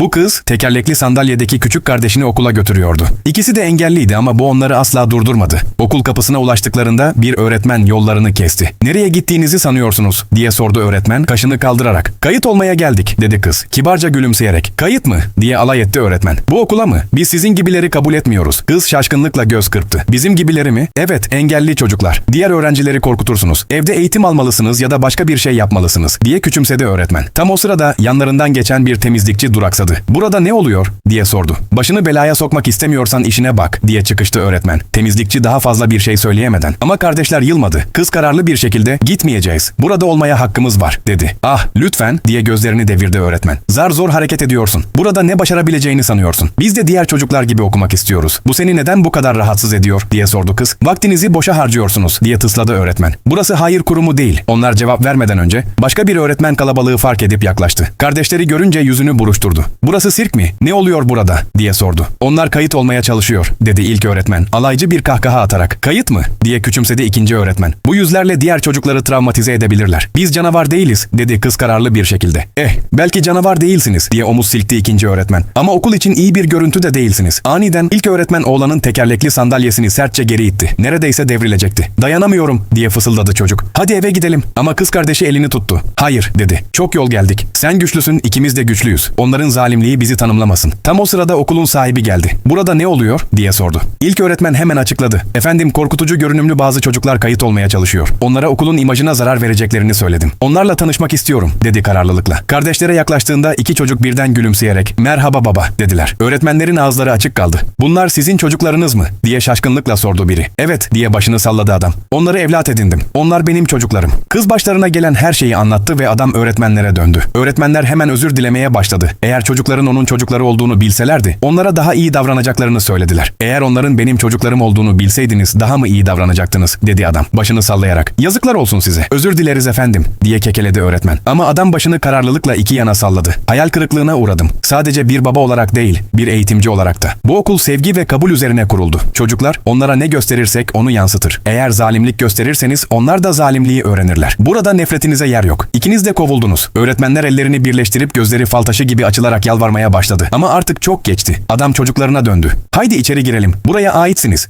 Bu kız tekerlekli sandalyedeki küçük kardeşini okula götürüyordu. İkisi de engelliydi ama bu onları asla durdurmadı. Okul kapısına ulaştıklarında bir öğretmen yollarını kesti. Nereye gittiğinizi sanıyorsunuz diye sordu öğretmen kaşını kaldırarak. Kayıt olmaya geldik dedi kız kibarca gülümseyerek. Kayıt mı diye alay etti öğretmen. Bu okula mı? Biz sizin gibileri kabul etmiyoruz. Kız şaşkınlıkla göz kırptı. Bizim gibileri mi? Evet engelli çocuklar. Diğer öğrencileri korkutursunuz. Evde eğitim almalısınız ya da başka bir şey yapmalısınız diye küçümsedi öğretmen. Tam o sırada yanlarından geçen bir temizlikçi duraksadı. Burada ne oluyor diye sordu. Başını belaya sokmak istemiyorsan işine bak diye çıkıştı öğretmen. Temizlikçi daha fazla bir şey söyleyemeden. Ama kardeşler yılmadı. Kız kararlı bir şekilde gitmeyeceğiz. Burada olmaya hakkımız var dedi. Ah lütfen diye gözlerini devirdi öğretmen. Zar zor hareket ediyorsun. Burada ne başarabileceğini sanıyorsun. Biz de diğer çocuklar gibi okumak istiyoruz. Bu seni neden bu kadar rahatsız ediyor diye sordu kız. Vaktinizi boşa harcıyorsunuz diye tısladı öğretmen. Burası hayır kurumu değil. Onlar cevap vermeden önce başka bir öğretmen kalabalığı fark edip yaklaştı. Kardeşleri görünce yüzünü buruşturdu. Burası sirk mi? Ne oluyor burada diye sordu. Onlar kayıt olmaya çalışıyor dedi ilk öğretmen. Alaycı bir kahkaha atarak. Kayıt mı diye küçümsedi ikinci öğretmen. Bu yüzlerle diğer çocukları travmatize edebilirler. Biz canavar değiliz dedi kız kararlı bir şekilde. Eh belki canavar değilsiniz diye omuz silkti ikinci öğretmen. Ama okul için iyi bir görüntü de değilsiniz. Aniden ilk öğretmen oğlanın tekerlekli sandalyesini sertçe geri itti. Neredeyse devrilecekti. Dayanamıyorum diye fısıldadı çocuk. Hadi eve gidelim. Ama kız kardeşi elini tuttu. Hayır dedi. Çok yol geldik. Sen güçlüsün ikimiz de güçlüyüz. Onların zalimliği bizi tanımlamasın. Tam o sırada okulun sahibi geldi. Burada ne oluyor diye sordu. İlk öğretmen hemen açıkladı. Efendim korkutucu görünümlü bazı çocuklar kayıt olmaya çalışıyor. Onlara okulun imajına zarar vereceklerini söyledim. Onlarla tanışmak istiyorum dedi kararlılıkla. Kardeşlere yaklaştığında iki çocuk birden gülümseyerek merhaba baba dediler. Öğretmenlerin ağızları açık kaldı. Bunlar sizin çocuklarınız mı diye şaşkınlıkla sordu biri. Evet diye başını salladı adam. Onları evlat edindim. Onlar benim çocuklarım. Kız başlarına gelen her şeyi anlattı ve adam öğretmenlere döndü. Öğretmenler hemen özür dilemeye başladı. Eğer çocukların onun çocukları olduğunu bilselerdi onlara daha iyi davranacaklarını söylediler. Eğer onların benim çocuklarım olduğunu bilseydiniz daha mı iyi davranacaktınız dedi adam başını sallayarak. Yazıklar olsun size. Özür dileriz efendim diye kekeledi öğretmen. Ama adam başını kararlılıkla iki yana salladı. Hayal kırıklığına uğradım. Sadece bir baba olarak değil, bir eğitimci olarak da. Bu okul sevgi ve kabul üzerine kuruldu. Çocuklar onlara ne gösterirsek onu yansıtır. Eğer zalimlik gösterirseniz onlar da zalimliği öğrenirler. Burada nefretinize yer yok. İkiniz de kovuldunuz. Öğretmenler ellerini birleştirip gözleri fal taşı gibi açılarak yalvarmaya başladı. Ama artık çok geçti. Adam çocuklarına döndü. Haydi içeri girelim. Buraya aitsiniz.